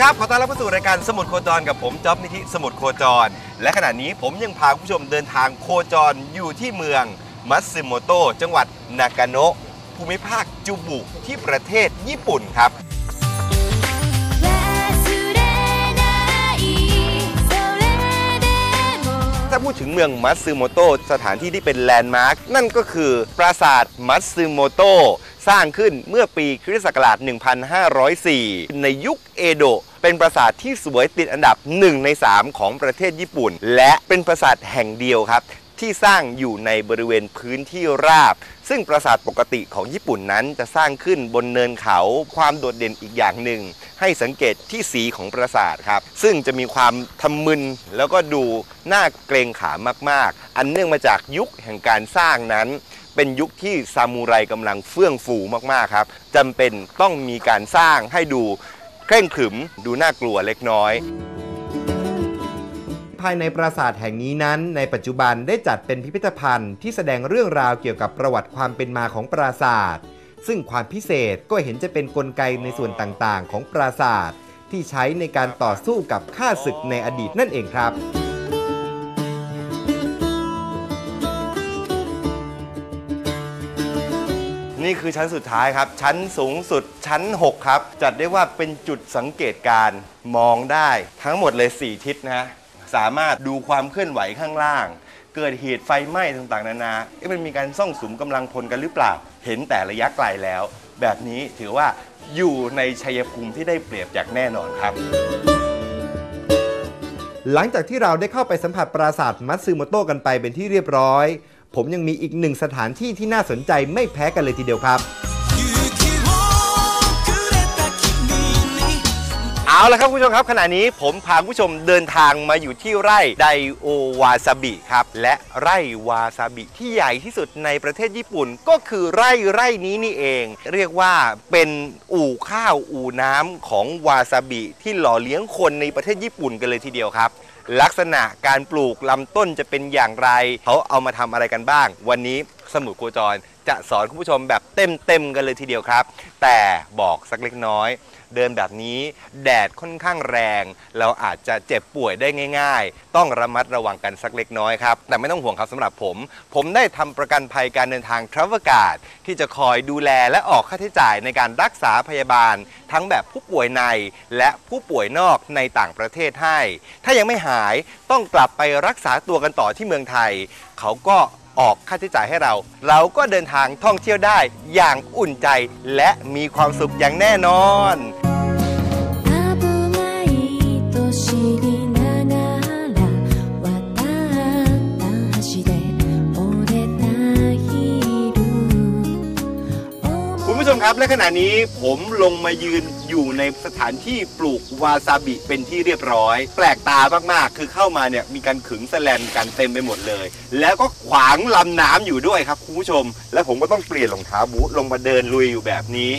ีครับ ขอต้อนรับเข้าสู่รายการสมุดโคจรกับผมจ๊อบนิธิสมุดโคจร และขณะนี้ผมยังพาผู้ชมเดินทางโคจรอยู่ที่เมืองมัตสึโมโตะจังหวัดนากาโนะภูมิภาคจูบุที่ประเทศญี่ปุ่นครับ ถ้าพูดถึงเมืองมัตสึโมโตะสถานที่ที่เป็นแลนด์มาร์คนั่นก็คือปราสาทมัตสึโมโตะ สร้างขึ้นเมื่อปีคริสต์ศักราช 1504 ในยุคเอโดะเป็นปราสาทที่สวยติดอันดับ 1 ใน 3 ของประเทศญี่ปุ่น และเป็นปราสาทแห่งเดียวครับ ที่สร้างอยู่ในบริเวณพื้นที่ราบ ซึ่งปราสาทปกติของญี่ปุ่นนั้นจะสร้างขึ้นบนเนินเขา ความโดดเด่นอีกอย่างหนึ่ง ให้สังเกตที่สีของปราสาทครับ ซึ่งจะมีความทำมึนแล้วก็ดูน่าเกรงขามมาก ๆ อันเนื่องมาจากยุคแห่งการสร้างนั้น เป็นยุคที่ซามูไรกำลังเฟื่องฟูมากๆครับจำเป็นต้องมีการสร้างให้ดูเคร่งขรึมดูน่ากลัวเล็กน้อย ภายในปราสาทแห่งนี้นั้น ในปัจจุบันได้จัดเป็นพิพิธภัณฑ์ที่แสดงเรื่องราวเกี่ยวกับประวัติความเป็นมาของปราสาท ซึ่งความพิเศษก็เห็นจะเป็นนกลไกในส่วนต่างๆ ของปราสาทที่ใช้ในการต่อสู้กับข้าศึกในอดีตนั่นเองครับ นี่คือชั้นสุดท้ายครับ ชั้นสูงสุดชั้น 6 ครับ จัดได้ว่าเป็นจุดสังเกตการมองได้ทั้งหมดเลย 4 ทิศนะฮะสามารถดูความเคลื่อนไหวข้างล่าง เกิดเหตุไฟไหม้ต่างๆ นานาเอ๊ะมันมีการซ่องสุมกำลังพลกันหรือเปล่า เห็นแต่ระยะไกลแล้ว แบบนี้ถือว่าอยู่ในชัยภูมิที่ได้เปรียบอย่างแน่นอนครับ หลังจากที่เราได้เข้าไปสัมผัสปราสาทมัตสึโมโตะกันไปเป็นที่เรียบร้อย ผมยังมีอีกหนึ่งสถานที่ที่น่าสนใจไม่แพ้กันเลยทีเดียวครับ เอาละครับคุณผู้ชมครับขณะนี้ผมพาคุณผู้ชมเดินทางมาอยู่ที่ไร่ไดโอวาซาบิครับ และไร่วาซาบิที่ใหญ่ที่สุดในประเทศญี่ปุ่นก็คือไร่ไร่นี้นี่เอง เรียกว่าเป็นอู่ข้าวอู่น้ำของวาซาบิที่หล่อเลี้ยงคนในประเทศญี่ปุ่นกันเลยทีเดียวครับ ลักษณะการปลูกลำต้นจะเป็นอย่างไร เขาเอามาทำอะไรกันบ้าง วันนี้ สมุดโคจร จะสอนคุณผู้ชมแบบเต็มๆกันเลยทีเดียวครับ แต่บอกสักเล็กน้อย เดินแบบนี้แดดค่อนข้างแรง เราอาจจะเจ็บป่วยได้ง่าย ๆ ต้องระมัดระวังกันสักเล็กน้อยครับ แต่ไม่ต้องห่วงครับสำหรับผม ผมได้ทำประกันภัยการเดินทาง t r a v e l g u a r d ที่จะคอยดูแลและออกค่าใช้จ่ายในการรักษาพยาบาล ทั้งแบบผู้ป่วยในและผู้ป่วยนอกในต่างประเทศให้ ถ้ายังไม่หายต้องกลับไปรักษาตัวกันต่อที่เมืองไทย เขาก็ ออกค่าใช้จ่ายให้เรา เราก็เดินทางท่องเที่ยวได้อย่างอุ่นใจและมีความสุขอย่างแน่นอน คุณผู้ชมครับและขณะนี้ผมลงมายืนอยู่ในสถานที่ปลูกวาซาบิเป็นที่เรียบร้อย แปลกตามากๆ คือเข้ามาเนี่ยมีการขึงแสแลนกันเต็มไปหมดเลย แล้วก็ขวางลำน้ำอยู่ด้วยครับคุณผู้ชม และผมก็ต้องเปลี่ยนรองเท้าบูทลงมาเดินลุยอยู่แบบนี้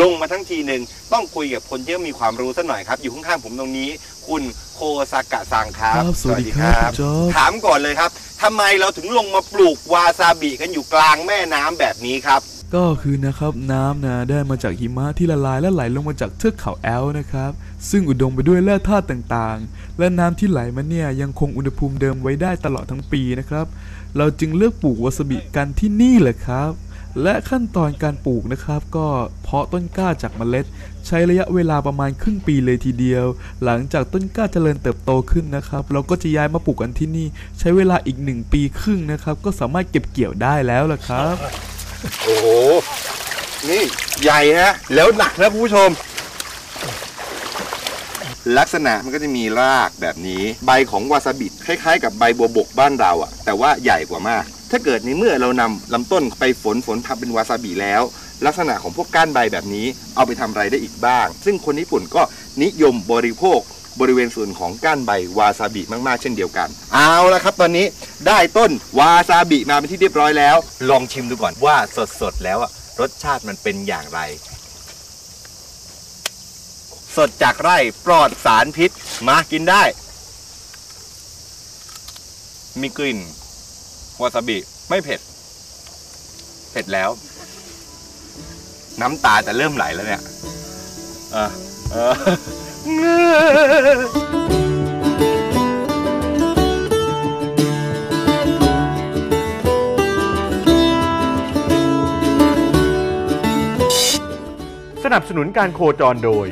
ลงมาทั้งทีหนึ่งต้องคุยกับคนที่มีความรู้สักหน่อยครับ อยู่ข้างๆผมตรงนี้ คุณโคซากะซังครับ ครับสวัสดีครับคุณจ๊อบถามก่อนเลยครับทำไมเราถึงลงมาปลูกวาซาบิกันอยู่กลางแม่น้ำแบบนี้ครับ ก็คือนะครับน้ำนะได้มาจากหิมะที่ละลายและไหลลงมาจากเทือกเขาแอลนะครับ ซึ่งอุดมไปด้วยแร่ธาตุต่างๆ และน้ำที่ไหลมาเนี่ยยังคงอุณหภูมิเดิมไว้ได้ตลอดทั้งปีนะครับ เราจึงเลือกปลูกวาซาบิกันที่นี่แหละครับ และขั้นตอนการปลูกนะครับ ก็เพาะต้นกล้าจากเมล็ด ใช้ระยะเวลาประมาณครึ่งปีเลยทีเดียว หลังจากต้นกล้าเจริญเติบโตขึ้นนะครับ เราก็จะย้ายมาปลูกกันที่นี่ ใช้เวลาอีกหนึ่งปีครึ่งนะครับ ก็สามารถเก็บเกี่ยวได้แล้วล่ะครับ โอ้โห นี่ใหญ่ฮะ แล้วหนักนะคุณผู้ชม ลักษณะมันก็จะมีรากแบบนี้ ใบของวาซาบิคล้ายๆ กับใบบัวบกบ้านเราอะแต่ว่าใหญ่กว่ามาก ถ้าเกิดในเมื่อเรานำลำต้นไปฝนฝนทำเป็นวาซาบิแล้ว ลักษณะของพวกก้านใบแบบนี้เอาไปทำอะไรได้อีกบ้าง ซึ่งคนญี่ปุ่นก็นิยมบริโภค บริเวณส่วนของก้านใบวาซาบิมากๆ เช่นเดียวกัน เอาละครับ ตอนนี้ได้ต้นวาซาบิมาเป็นที่เรียบร้อยแล้ว ลองชิมดูก่อนว่าสดๆแล้วอะรสชาติมันเป็นอย่างไร สดจากไร่ปลอดสารพิษ มากินได้ มีกลิ่นวาซาบิไม่เผ็ด เผ็ดแล้ว น้ำตาจะเริ่มไหลแล้วเนี่ย เออเออ สนับสนุนการโคจรโดย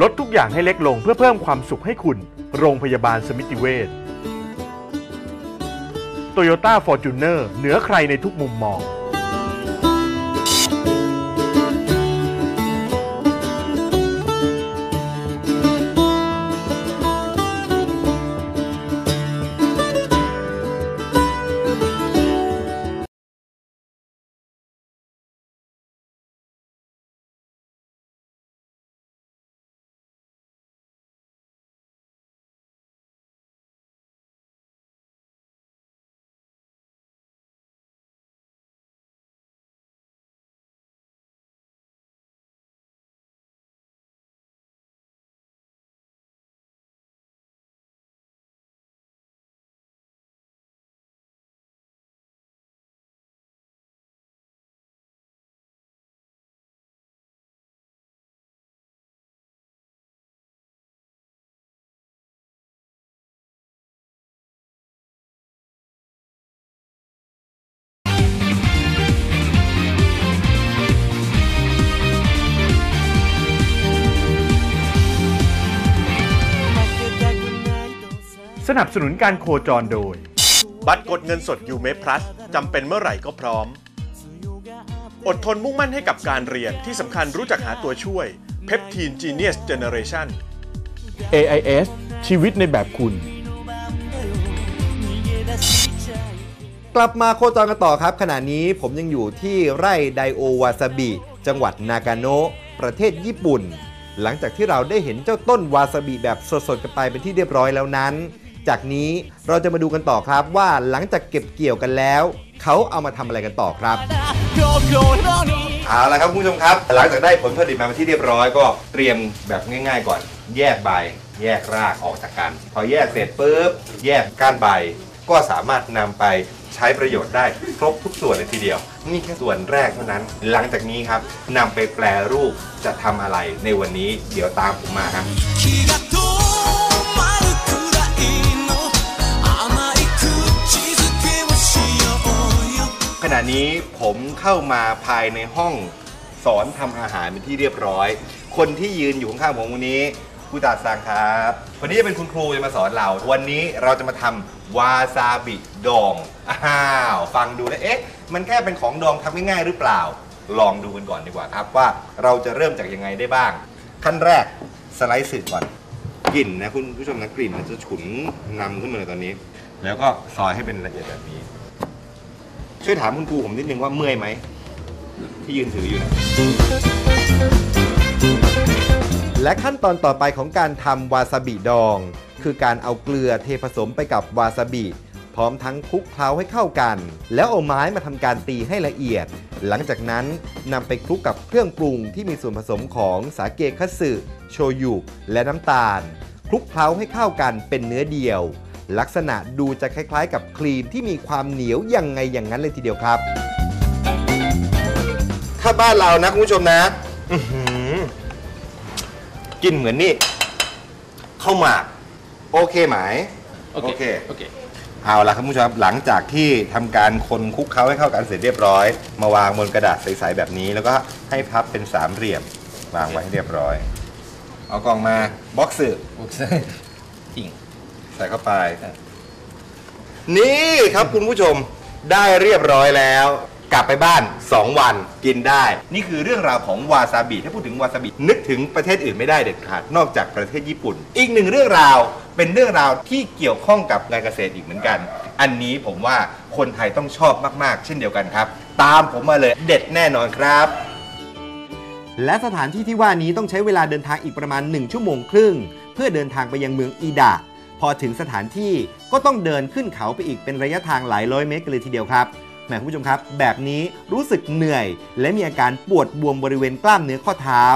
ลดทุกอย่างให้เล็กลงเพื่อเพิ่มความสุขให้คุณ โรงพยาบาลสมิติเวชโตโยต้าฟอร์จูเนอร์เหนือใครในทุกมุมมอง สนับสนุนการโคจรโดย บัตรกดเงินสดยูเม Plus จำเป็นเมื่อไหร่ก็พร้อม อดทนมุ่งมั่นให้กับการเรียนที่สำคัญรู้จักหาตัวช่วย Peptine Genius Generation AIS ชีวิตในแบบคุณ กลับมาโคจรกันต่อครับ ขณะนี้ผมยังอยู่ที่ไร่ไดโอวาซาบิ จังหวัดนากาโนะประเทศญี่ปุ่น หลังจากที่เราได้เห็นเจ้าต้นวาซาบิแบบสดๆกันไปเป็นที่เรียบร้อยแล้วนั้น จากนี้เราจะมาดูกันต่อครับว่าหลังจากเก็บเกี่ยวกันแล้ว เขาเอามาทำอะไรกันต่อครับ เอาละครับคุณผู้ชมครับ หลังจากได้ผลผลิตมาเป็นที่เรียบร้อยก็เตรียมแบบง่าย ๆ ก่อน แยกใบ แยกรากออกจากกัน พอแยกเสร็จปุ๊บแยกก้านใบ ก็สามารถนำไปใช้ประโยชน์ได้ครบทุกส่วนเลยทีเดียว นี่แค่ส่วนแรกเท่านั้น หลังจากนี้ครับนำไปแปลรูปจะทำอะไรในวันนี้ เดี๋ยวตามผมมาครับ 気が止 ณะนี้ผมเข้ามาภายในห้องสอนทำอาหารเป็นที่เรียบร้อย คนที่ยืนอยู่ข้างๆผมวันนี้ผู้ตาซังครับวันนี้จะเป็นคุณครูจะมาสอนเรา วันนี้เราจะมาทำวาซาบิดองอ้าวฟังดูแล้วเอ๊ะ มันแค่เป็นของดองทำง่ายๆหรือเปล่า ลองดูกันก่อนดีกว่าครับว่าเราจะเริ่มจากยังไงได้บ้าง ขั้นแรกสไลด์สึกก่อนกลิ่นนะคุณผู้ชมนะกลิ่นมันจะฉุนนำขึ้นมาเลยตอนนี้ แล้วก็ซอยให้เป็นละเอียดแบบนี้ ช่วยถามคุณครูผมนิดนึงว่าเมื่อยไหม ที่ยืนถืออยู่นะและขั้นตอนต่อไปของการทำวาซาบิดอง คือการเอาเกลือเทผสมไปกับวาซาบิ พร้อมทั้งคลุกเคล้าให้เข้ากัน แล้วเอาไม้มาทำการตีให้ละเอียด หลังจากนั้นนำไปคลุกกับเครื่องปรุงที่มีส่วนผสมของสาเกคัตสึโชยุ และน้ำตาลคลุกเคล้าให้เข้ากันเป็นเนื้อเดียว ลักษณะดูจะคล้ายๆ กับครีมที่มีความเหนียวยังไงอย่างนั้นเลยทีเดียวครับ ถ้าบ้านเรานะคุณผู้ชมนะอื้อหือกินเหมือนนี่ข้าวหมาก โอเคไหม โอเค โอเค เอาละครับคุณผู้ชมครับหลังจากที่ทำการคนคลุกเคล้าให้เข้ากันเสร็จเรียบร้อย มาวางบนกระดาษใสๆแบบนี้ แล้วก็ให้พับเป็นสามเหลี่ยมวางไว้ให้เรียบร้อย เอากล่องมาบ็อกซ์โอเคจริง ใส่เข้าไป นี่ครับคุณผู้ชมได้เรียบร้อยแล้ว กลับไปบ้าน 2 วันกินได้ นี่คือเรื่องราวของวาซาบิถ้าพูดถึงวาซาบินึกถึงประเทศอื่นไม่ได้เด็ดขาดนอกจากประเทศญี่ปุ่น อีกหนึ่งเรื่องราวเป็นเรื่องราวที่เกี่ยวข้องกับการเกษตรอีกเหมือนกัน อันนี้ผมว่าคนไทยต้องชอบมาก ๆ เช่นเดียวกันครับ ตามผมมาเลยเด็ดแน่นอนครับ และสถานที่ที่ว่านี้ต้องใช้เวลาเดินทางอีกประมาณ 1 ชั่วโมงครึ่ง เพื่อเดินทางไปยังเมืองอีดะ พอถึงสถานที่ก็ต้องเดินขึ้นเขาไปอีกเป็นระยะทางหลายร้อยเมตรกันเลยทีเดียวครับแหมคุณผู้ชมครับ แบบนี้รู้สึกเหนื่อย และมีอาการปวดบวมบริเวณกล้ามเนื้อข้อเท้า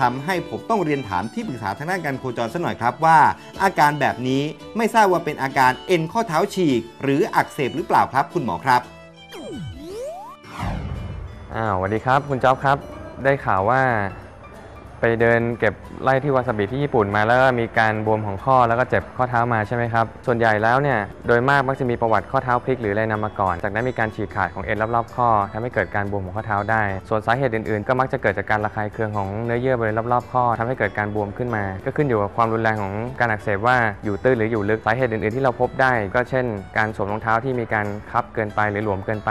ทำให้ผมต้องเรียนถามที่ปรึกษาทางด้านการโคจรสักหน่อยครับว่า อาการแบบนี้ไม่ทราบว่าเป็นอาการเอ็นข้อเท้าฉีก หรืออักเสบหรือเปล่าครับ คุณหมอครับอ้าวสวัสดีครับ คุณจ๊อบครับ ได้ข่าวว่า ไปเดินเก็บไล่ที่วาซาบิที่ญี่ปุ่นมาแล้วก็มีการบวมของข้อแล้วก็เจ็บข้อเท้ามาใช่ไหมครับ ส่วนใหญ่แล้วเนี่ยโดยมากมักจะมีประวัติข้อเท้าพลิกหรืออะไรนำมาก่อน จากนั้นมีการฉีกขาดของเอ็นรอบๆข้อทำให้เกิดการบวมของข้อเท้าได้ ส่วนสาเหตุอื่นๆ ก็มักจะเกิดจากการระคายเคืองของเนื้อเยื่อบริเวณรอบๆข้อทำให้เกิดการบวมขึ้นมา ก็ขึ้นอยู่กับความรุนแรงของการอักเสบว่าอยู่ตื้นหรืออยู่ลึกสาเหตุอื่นๆ ที่เราพบได้ ก็เช่น การสวมรองเท้าที่มีการคับเกินไปหรือหลวมเกินไป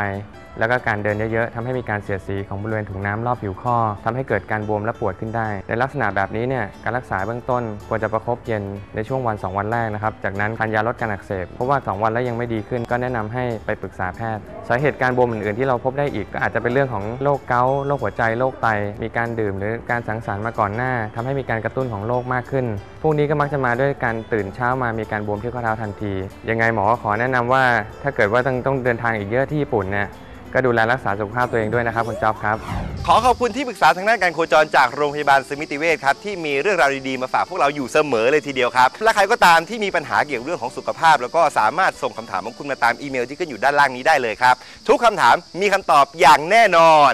แล้วก็การเดินเยอะๆทำให้มีการเสียดสีของบริเวณถุงน้ำรอบผิวข้อทำให้เกิดการบวมและปวดขึ้นได้ ในลักษณะแบบนี้เนี่ยการรักษาเบื้องต้นควรจะประคบเย็นในช่วงวัน 2 วันแรกนะครับ จากนั้นทานยาลดการอักเสบเพราะว่า 2 วันแล้วยังไม่ดีขึ้น ก็แนะนำให้ไปปรึกษาแพทย์สาเหตุการบวมอื่นๆที่เราพบได้อีกก็อาจจะเป็นเรื่องของโรคเกาต์โรคหัวใจโรคไต มีการดื่มหรือการสังสรรค์มาก่อนหน้าทำให้มีการกระตุ้นของโรคมากขึ้น พวกนี้ก็มักจะมาด้วยการตื่นเช้ามามีการบวมที่ข้อเท้าทันที ยังไงหมอขอแนะนำว่าถ้าเกิดว่าต้องต้องเดินทางอีกเยอะที่ญี่ปุ่นเนี่ย ก็ดูแลรักษาสุขภาพตัวเองด้วยนะครับคุณจ๊อบครับ ขอขอบคุณที่ปรึกษาทางด้านการโคจรจากโรงพยาบาลสมิติเวชครับที่มีเรื่องราวดีๆมาฝากพวกเราอยู่เสมอเลยทีเดียวครับ และใครก็ตามที่มีปัญหาเกี่ยวกับเรื่องของสุขภาพ แล้วก็สามารถส่งคำถามของคุณมาตามอีเมลที่ขึ้นอยู่ด้านล่างนี้ได้เลยครับ ทุกคำถามมีคำตอบอย่างแน่นอน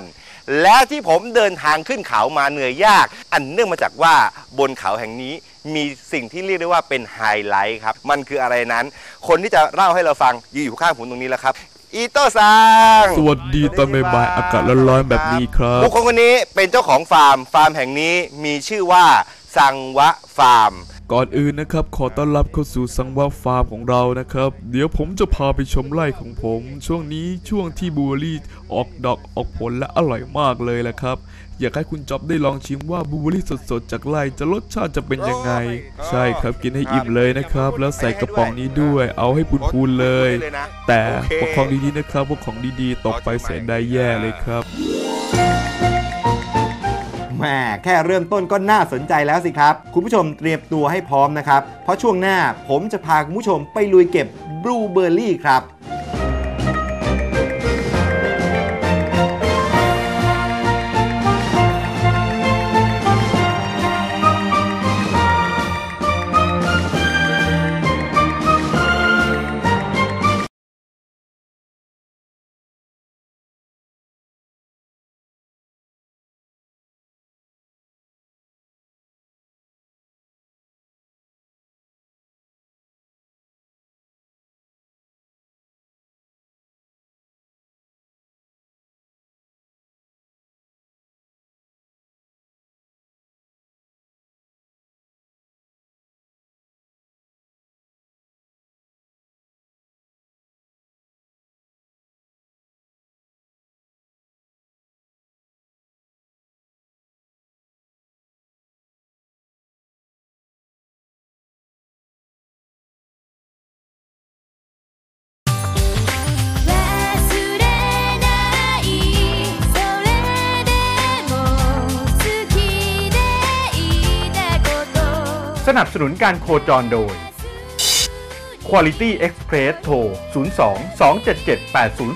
และที่ผมเดินทางขึ้นเขามาเหนื่อยยาก อันเนื่องมาจากว่าบนเขาแห่งนี้มีสิ่งที่เรียกได้ว่าเป็นไฮไลท์ครับ มันคืออะไรนั้น คนที่จะเล่าให้เราฟังอยืนอยู่ข้างผมตรงนี้แล้วครับ อีโต้ซังสวัสดีตอนบ่ายๆอากาศร้อนๆแบบนี้ครับบุคคลคนนี้เป็นเจ้าของฟาร์ม ฟาร์มแห่งนี้มีชื่อว่าสังวะฟาร์ม ก่อนอื่นนะครับ ขอต้อนรับเข้าสู่สังวาฟาร์มของเรานะครับ เดี๋ยวผมจะพาไปชมไร่ของผม ช่วงนี้ช่วงที่บลูเบอร์รี่ ออกดอกออกผลและอร่อยมากเลยแหละครับ อยากให้คุณจ๊อบได้ลองชิมว่าบลูเบอร์รี่สดๆ จากไร่จะรสชาติจะเป็นยังไง ใช่ครับกินให้อิ่มเลยนะครับ แล้วใส่กระป๋องนี้ด้วย เอาให้พูนๆเลย แต่โอเคพวกของดีๆนะครับพวกของดีๆตกไปเสียดายแย่เลยครับแห ม่แค่เริ่มต้นก็น่าสนใจแล้วสิครับ คุณผู้ชมเตรียมตัวให้พร้อมนะครับ เพราะช่วงหน้าผมจะพาคุณผู้ชมไปลุยเก็บบลูเบอร์รี่ครับ นับสนุนการโคจรโดย Quality Express โทร 02 277 8000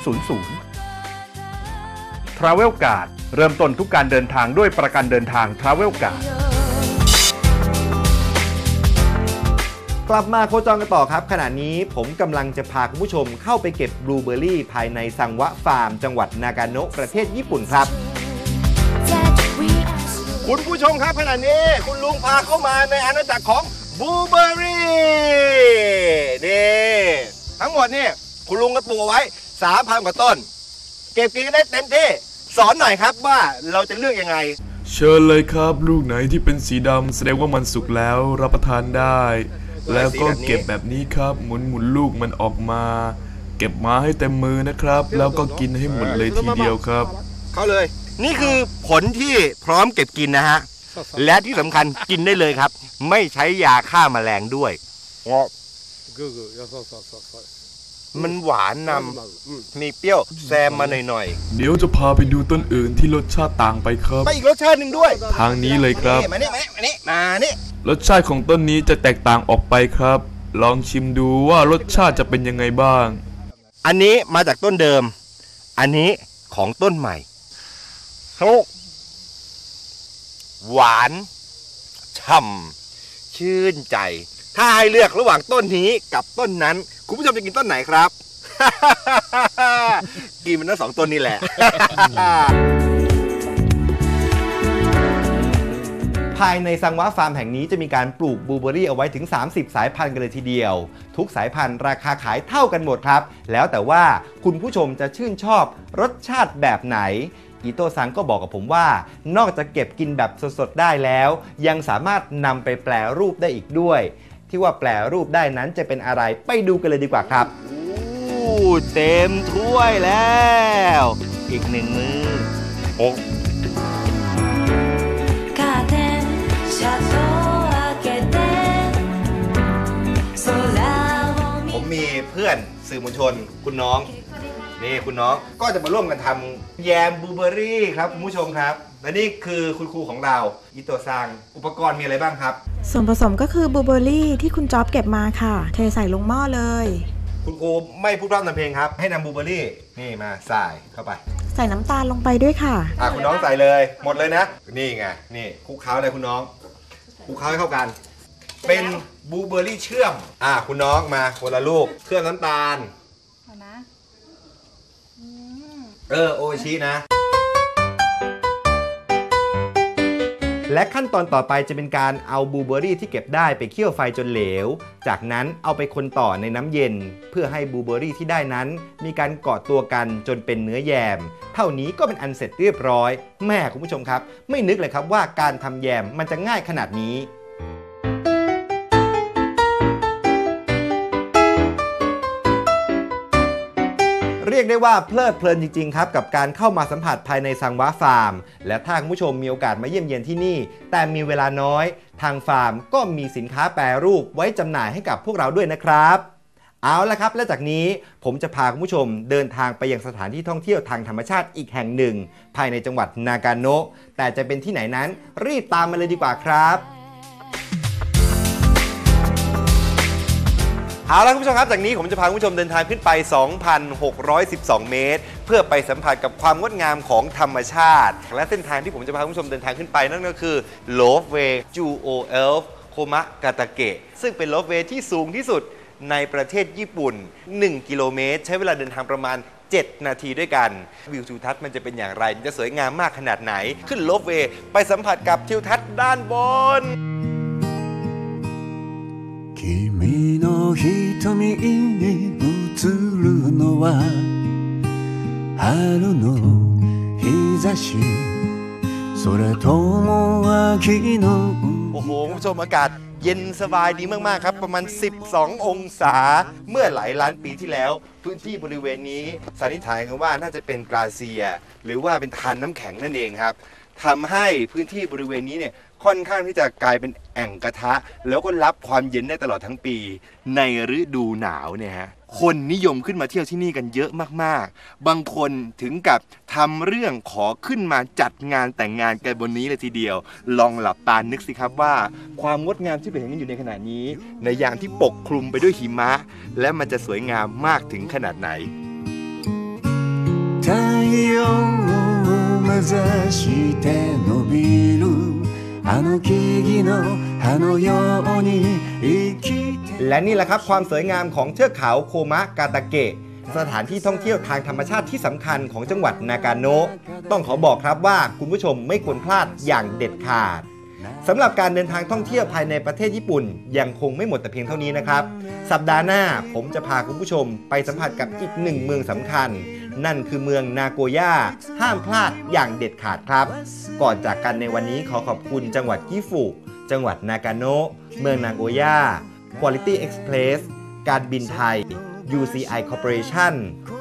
Travel Guard เริ่มต้นทุกการเดินทางด้วยประกันเดินทาง Travel Guard กลับมาโคจรกันต่อครับขณะนี้ผมกำลังจะพาคุณผู้ชมเข้าไปเก็บบลูเบอร์รี่ภายในสังวะฟาร์ม จังหวัดนากาโนะประเทศญี่ปุ่นครับ คุณผู้ชมครับขณะนี้ คุณลุงพาเข้ามาในอาณาจักรของบลูเบอร์รี่นี่ทั้งหมดนี่คุณลุงก็ปลูกเอาไว้สามพันกว่าต้น เก็บกินกันได้เต็มที่สอนหน่อยครับว่าเราจะเลือกยังไง เชิญเลยครับลูกไหนที่เป็นสีดำแสดงว่ามันสุกแล้วรับประทานได้ แล้วก็เก็บแบบนี้ครับหมุนหมุนๆลูกมันออกมา เก็บมาให้เต็มมือนะครับ แล้วก็กินให้หมดเลยทีเดียวครับ เข้าเลย นี่คือผลที่พร้อมเก็บกินนะฮะ และที่สำคัญกินได้เลยครับ ไม่ใช้ยาฆ่าแมลงด้วยมันหวานนำมีเปรี้ยวแซมมาหน่อยเดี๋ยวจะพาไปดูต้นอื่นที่รสชาติต่างไปครับ ๆไปอีกรสชาติหนึ่งด้วยทางนี้เลยครับ นี่มานี่มานี่มานี่มานี่รสชาติของต้นนี้จะแตกต่างออกไปครับ ลองชิมดูว่ารสชาติจะเป็นยังไงบ้าง อันนี้มาจากต้นเดิม อันนี้ของต้นใหม่ โอ้หวานฉ่ำชื่นใจ ถ้าให้เลือกระหว่างต้นนี้กับต้นนั้น คุณผู้ชมจะกินต้นไหนครับ กินมันทั้งสองต้นนี่แหละ ภายในสังวะฟาร์มแห่งนี้จะมีการปลูกบลูเบอรี่เอาไว้ถึง 30 สายพันธุ์กันเลยทีเดียว ทุกสายพันธุ์ราคาขายเท่ากันหมดครับ แล้วแต่ว่าคุณผู้ชมจะชื่นชอบรสชาติแบบไหน กีโตซังก็บอกกับผมว่า นอกจากเก็บกินแบบสดๆได้แล้ว ยังสามารถนำไปแปลรูปได้อีกด้วย ที่ว่าแปลรูปได้นั้นจะเป็นอะไรไปดูกันเลยดีกว่าครับโอ้เต็มถ้วยแล้ว อีกหนึ่งมือโอ้ผมมีเพื่อนสื่อมวลชนคุณน้อง นี่คุณน้องก็จะมาร่วมกันทำแยมบลูเบอรี่ครับคุณผู้ชมครับ และนี่คือคุณครูของเราอิโตซังอุปกรณ์มีอะไรบ้างครับ ส่วนผสมก็คือบลูเบอร์รี่ที่คุณจ๊อบเก็บมาค่ะ เทใส่ลงหม้อเลย คุณครูไม่พูดพร่ำทำเพลงครับ ให้นำบลูเบอรี่นี่มาใส่เข้าไป ใส่น้ำตาลลงไปด้วยค่ะ อะคุณน้องใส่เลย หมดเลยนะ นี่ไงนี่คลุกเคล้าเลยคุณน้องคลุกเคล้าให้เข้ากัน เป็นบลูเบอรี่เชื่อม อะคุณน้องมาคนละลูกเครื่องน้ำตาล เออ โอชินะ และขั้นตอนต่อไปจะเป็นการเอาบลูเบอรี่ที่เก็บได้ไปเคี่ยวไฟจนเหลว จากนั้นเอาไปคนต่อในน้ำเย็น เพื่อให้บลูเบอรี่ที่ได้นั้น มีการเกาะตัวกันจนเป็นเนื้อแยม เท่านี้ก็เป็นอันเสร็จเรียบร้อย แม่คุณผู้ชมครับ ไม่นึกเลยครับว่าการทำแยมมันจะง่ายขนาดนี้ ยกได้ว่าเพลิดเพลินจริงๆครับกับการเข้ามาสัมผัสภายในสังวาฟาร์ม และถ้าคุณผู้ชมมีโอกาสมาเยี่ยมเยียนที่นี่ แต่มีเวลาน้อย ทางฟาร์มก็มีสินค้าแปรรูปไว้จำหน่ายให้กับพวกเราด้วยนะครับเอาละครับ และจากนี้ผมจะพาคุณผู้ชมเดินทางไปยังสถานที่ท่องเที่ยวทางธรรมชาติอีกแห่งหนึ่ง ภายในจังหวัดนากาโนะแต่จะเป็นที่ไหนนั้นรีบตามมาเลยดีกว่าครับ เอาละคุณผู้ชมครับ จากนี้ผมจะพาคุณผู้ชมเดินทางขึ้นไป 2,612 เมตร เพื่อไปสัมผัสกับความงดงามของธรรมชาติ และเส้นทางที่ผมจะพาคุณผู้ชมเดินทางขึ้นไปนั่นก็คือ l o v e Way Ju O Elf โคมะกาตาเกะซึ่งเป็น l o v e Way ที่สูงที่สุดในประเทศญี่ปุ่น 1 กิโลเมตร ใช้เวลาเดินทางประมาณ 7 นาทีด้วยกัน วิวทิวทัศน์มันจะเป็นอย่างไรมันจะสวยงามมากขนาดไหน ขึ้น l o v e Way ไปสัมผัสกับทิวทัศน์ด้านบน 君の瞳に映るのは春の日差しそれとも秋の โอ้โหคุณผู้ชมอากาศเย็นสบายดีมาก ๆ ครับ ประมาณ 12 องศา เมื่อหลายล้านปีที่แล้ว พื้นที่บริเวณนี้สันนิษฐานกันว่าน่าจะเป็นกราเซีย หรือว่าเป็นทานน้ำแข็งนั่นเองครับทำให้พื้นที่บริเวณนี้เนี่ย ค่อนข้างที่จะกลายเป็นแอ่งกระทะ แล้วก็รับความเย็นได้ตลอดทั้งปี ในฤดูหนาวเนี่ยฮะคนนิยมขึ้นมาเที่ยวที่นี่กันเยอะมากๆ บางคนถึงกับทำเรื่องขอขึ้นมาจัดงานแต่งงานกันบนนี้เลยทีเดียว ลองหลับตานึกสิครับว่า ความงดงามที่เป็นเห็นกันอยู่ในขณะนี้ ในยามที่ปกคลุมไปด้วยหิมะ และมันจะสวยงามมากถึงขนาดไหน 太陽を目指して伸びるあの木々 の葉のように生きて และนี่แหละครับความสวยงามของเทือกเขาโคมะกาตาเกะ สถานที่ท่องเที่ยวทางธรรมชาติที่สำคัญของจังหวัดนากาโนะต้องขอบอกครับว่าคุณผู้ชมไม่ควรพลาดอย่างเด็ดขาดสำหรับการเดินทางท่องเที่ยวภายในประเทศญี่ปุ่น ยังคงไม่หมดแต่เพียงเท่านี้นะครับ สัปดาห์หน้าผมจะพาคุณผู้ชมไปสัมผัสกับอีกหนึ่งเมืองสำคัญ นั่นคือเมืองนาโกย่าห้ามพลาดอย่างเด็ดขาดครับ ก่อนจากกันในวันนี้ขอขอบคุณจังหวัดกิฟุ จังหวัดนากาโนะเมืองนาโกย่า Quality Express การบินไทย UCI Corporation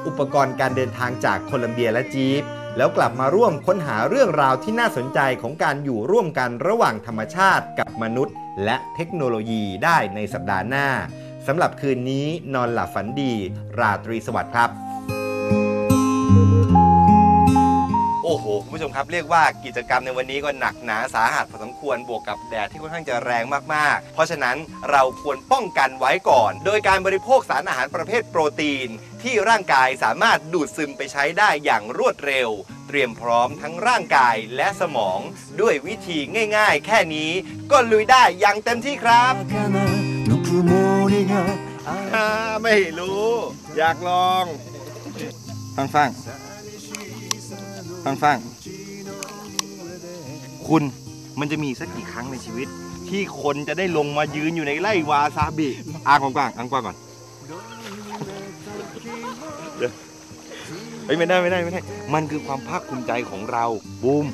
อุปกรณ์การเดินทางจากโคลัมเบียและจีปแล้วกลับมาร่วมค้นหาเรื่องราวที่น่าสนใจของการอยู่ร่วมกันระหว่างธรรมชาติกับมนุษย์ และเทคโนโลยีได้ในสัปดาห์หน้าสำหรับคืนนี้นอนหลับฝันดี ราตรีสวัสดิ์ครับ ผู้ชมครับเรียกว่ากิจกรรมในวันนี้ก็หนักหนาสาหัสพอสมควรบวกกับแดดที่ค่อนข้างจะแรงมากๆ เพราะฉะนั้นเราควรป้องกันไว้ก่อน โดยการบริโภคสารอาหารประเภทโปรตีน ที่ร่างกายสามารถดูดซึมไปใช้ได้อย่างรวดเร็ว เตรียมพร้อมทั้งร่างกายและสมอง ด้วยวิธีง่าย ๆ แค่นี้ก็ลุยได้อย่างเต็มที่ครับไม่รู้ อยากลอง ฟังฟังฟังฟัง คุณมันจะมีสักกี่ครั้งในชีวิต ที่คนจะได้ลงมายืนอยู่ในไร่วาซาบิอ่างกว้างๆอ่างกว้างก่อนเดี๋ยวเฮ้ยไม่ได้ไม่ได้ไม่ได้ มันคือความภาคภูมิใจของเราบูม